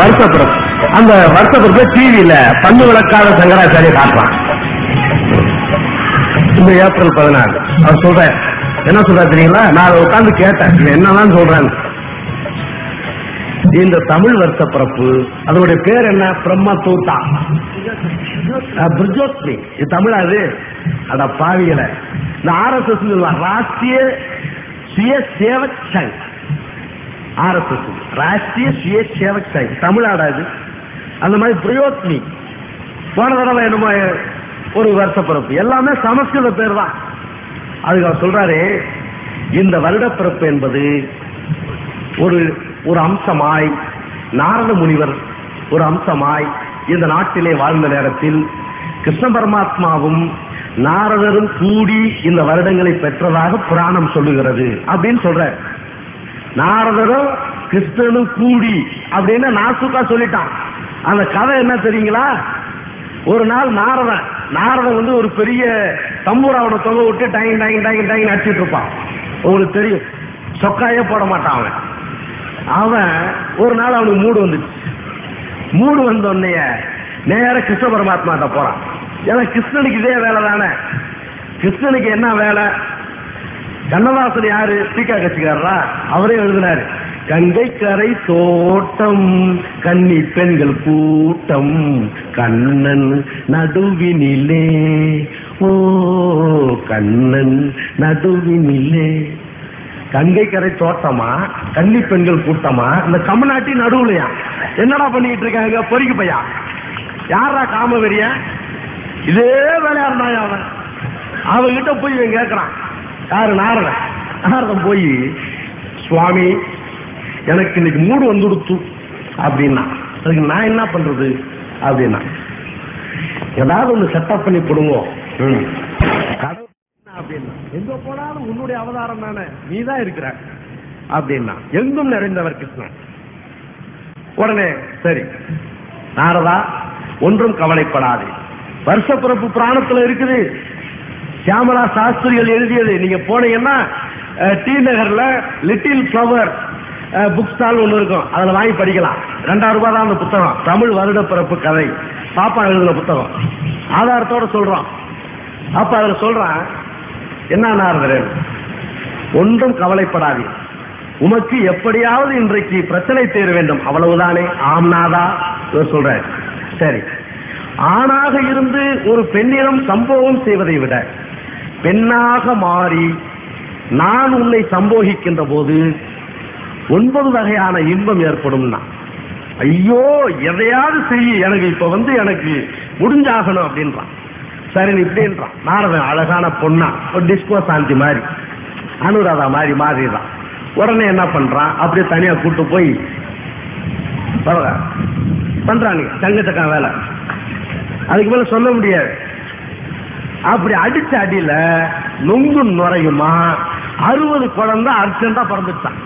வருத்தப்படும். அந்த வருத்தப்படுத்த டிவியில பந்து விளக்காத சங்கராச்சாரிய காட்டுறான். இந்த ஏப்ரல் பதினாறு. அவர் சொல்றேன் என்ன சொல்ற தெரியுங்களா? நான் அதை உட்கார்ந்து கேட்டேன். என்னதான் சொல்றேன் இந்த தமிழ் வருஷப்பிறப்பு அதனுடைய பேர் என்ன? பிரம்ம தூத்தா பிரிஜோத்மி. இது தமிழா இது அட பாவிகளை. இந்த ஆர்எஸ்எஸ் ராஷ்டிரிய சுய சேவக் சங். ஆர்எஸ்எஸ் ராஷ்டிரிய சுய சேவக் சங் தமிழாடா இது. அந்த மாதிரி பிரியோத்மி போன தடவை என்னமோ ஒரு வருஷப்பிறப்பு எல்லாமே சமஸ்கிருத பேர் தான். அதுக்கு அவர் சொல்றாரு இந்த வருடப்பிறப்பு என்பது ஒரு ஒரு அம்சமாய் நாரத முனிவர் ஒரு அம்சமாய் இந்த நாட்டிலே வாழ்ந்த நேரத்தில் கிருஷ்ண பரமாத்மாவும் நாரதரும் கூடி இந்த வருடங்களை பெற்றதாக புராணம் சொல்லுகிறது அப்படின்னு சொல்ற நாரதரும் கிருஷ்ணனும் கூடி அப்படின்னு நாசுக்கா சொல்லிட்டான். அந்த கதை என்ன தெரியுங்களா? ஒரு நாள் நாரதன் நாரதன் வந்து ஒரு பெரிய தம்பூராவோட தொகை விட்டு டைங் டைங் டைங் டைங் அடிச்சிட்டு இருப்பான். உங்களுக்கு தெரியும் சொக்காயே போட மாட்டான் அவன். அவன் ஒரு நாள் அவனுக்கு மூடு வந்துச்சு. மூடு வந்த உடனே நேர கிருஷ்ண பரமாத்மாட்ட போறான். ஏன்னா கிருஷ்ணனுக்கு இதே வேலை தானே கிருஷ்ணனுக்கு என்ன வேலை? கண்ணதாசன் யாரு? டீக்கா கட்சிக்காரரா? அவரே எழுதினாரு. கங்கைக்கரை தோட்டம் கன்னி பெண்கள் கூட்டம் கண்ணன் நடுவினிலே ஓ கண்ணன் நடுவினிலே. கங்கைக்கரை தோட்டமா கன்னி பெண்கள் கூட்டமா? இந்த கமநாட்டி நடுவுலையா? என்னடா பண்ணிட்டு இருக்காங்க? பொறிக்கு பையா? யாரா காமவெறிய இதே வேலையா இருந்தான் அவன்? அவன்கிட்ட போய் இவன் கேட்கறான் யாரு? நாரதன். நாரதன் போய் சுவாமி எனக்கு இன்னைக்கு மூடு வந்து கொடுத்து அப்படின்னா. அதுக்கு நான் என்ன பண்றது? அப்படின்னா. ஏதாவது ஒண்ணு செட்டப் பண்ணி கொடுங்க. அப்படின்னா எங்க போனாலும் உன்னுடைய அவதாரம் தானே? நீ தான் இருக்கிற. அப்படின்னா எங்கும் நிறைந்தவர் கிருஷ்ணன். உடனே சரி நாரதா ஒன்றும் கவலைப்படாதே. வருஷப்பிறப்பு புராணத்துல இருக்குது. சியாமலா சாஸ்திரிகள் எழுதியது. நீங்க போனீங்கன்னா டி நகர்ல லிட்டில் ஃப்ளவர் புக் ஸ்டால் ஒன்று இருக்கும். அதில் வாங்கி படிக்கலாம். ரெண்டாயிரம் ரூபாய் தான் அந்த புத்தகம். தமிழ் வருட பிறப்பு கதை. பாப்பா எழுதுன புத்தகம். ஆதாரத்தோட சொல்றோம். அப்ப அதில் சொல்றான் என்ன நாரதரன் ஒன்றும் கவலைப்படாது. உமக்கு எப்படியாவது இன்றைக்கு பிரச்சனை தீர வேண்டும். அவ்வளவுதானே? ஆம்னாதா இவர் சரி. ஆணாக இருந்து ஒரு பெண்ணிடம் சம்பவம் செய்வதை விட பெண்ணாக மாறி நான் உன்னை சம்போகிக்கின்ற போது ஒன்பது வகையான இன்பம் ஏற்படும்னா. ஐயோ எதையாவது செய்ய எனக்கு இப்ப வந்து எனக்கு முடிஞ்சாகணும் அப்படின்றான். சரி இப்படின்றான் நாரதன் அழகான பொண்ணா ஒரு டிஸ்கோ சாந்தி மாதிரி. அனுராதா மாதிரி மாறிடுறான். உடனே என்ன பண்றான்? அப்படியே தனியா கூட்டு போய் பரவ பண்றானுங்க தங்கச்சக்கா வேலை. அதுக்கு மேல சொல்ல முடியாது. அப்படி அடிச்ச அடியில நொங்கு நுரையுமா? அறுபது குழந்தை அர்ஜென்டா பிறந்துட்டான்.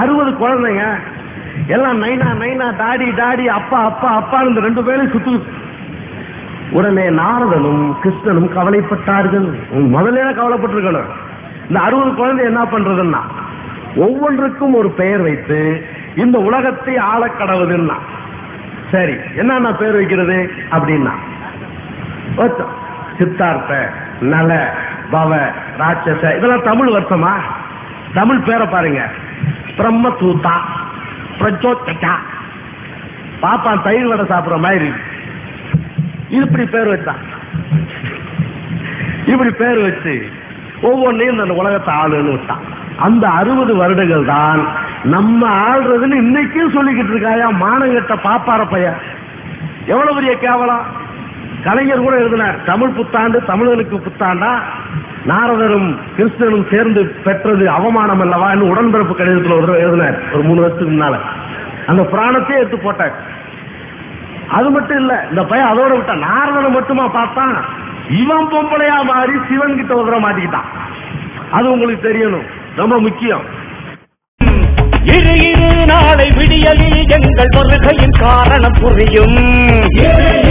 அறுபது குழந்தைங்க எல்லாம் நைனா நைனா டாடி டாடி அப்பா அப்பா அப்பா இந்த ரெண்டு பேரும் சுத்து. உடனே நாரதனும் கிருஷ்ணனும் கவலைப்பட்டார்கள். முதலே முதல்ல கவலைப்பட்டிருக்கணும்? இந்த அறுபது குழந்தை என்ன பண்றதுன்னா ஒவ்வொன்றுக்கும் ஒரு பெயர் வைத்து இந்த உலகத்தை ஆள கடவுதுன்னா சரி என்னென்ன பேர் வைக்கிறது? அப்படின்னா சித்தார்த்த நல பவ ராட்சச இதெல்லாம் தமிழ் வருஷமா? தமிழ் பேரை பாருங்க. பிரம்ம தூத்தா பிரச்சோத்தா பாப்பா தயிர் வடை சாப்பிடுற மாதிரி. இருக்கு. இப்படி பேர் வச்சான் இப்படி பேர் வச்சு ஒவ்வொன்றையும் இந்த உலகத்தை ஆளுன்னு விட்டான் அந்த அறுபது வருடங்கள் தான் நம்ம ஆள்றதுன்னு இன்னைக்கும் சொல்லிக்கிட்டு இருக்காயா மானங்கட்ட பாப்பார பையன். எவ்வளவு பெரிய கேவலம்? கலைஞர் கூட எழுதினார். தமிழ் புத்தாண்டு தமிழர்களுக்கு புத்தாண்டா? நாரதரும் கிருஷ்ணனும் சேர்ந்து பெற்றது அவமானம் அல்லவா உடன்பிறப்பு கடிதத்தில் ஒரு எழுதினார். ஒரு மூணு வருஷத்துக்கு முன்னால. அந்த புராணத்தையே எடுத்து போட்டார். அது மட்டும் இல்ல இந்த பையன் அதோட விட்டான் நாரதனை மட்டுமா பார்த்தான்? இவன் பொம்பளையா மாறி சிவன் கிட்ட உதற மாட்டிக்கிட்டான். அது உங்களுக்கு தெரியணும். ரொம்ப முக்கியம். நாளை விடியலில் எங்கள் வருகையின் காரணம் புரியும். இரு இரு நாளை விடியலில் எங்கள் வருகையின் காரணம் புரியும்.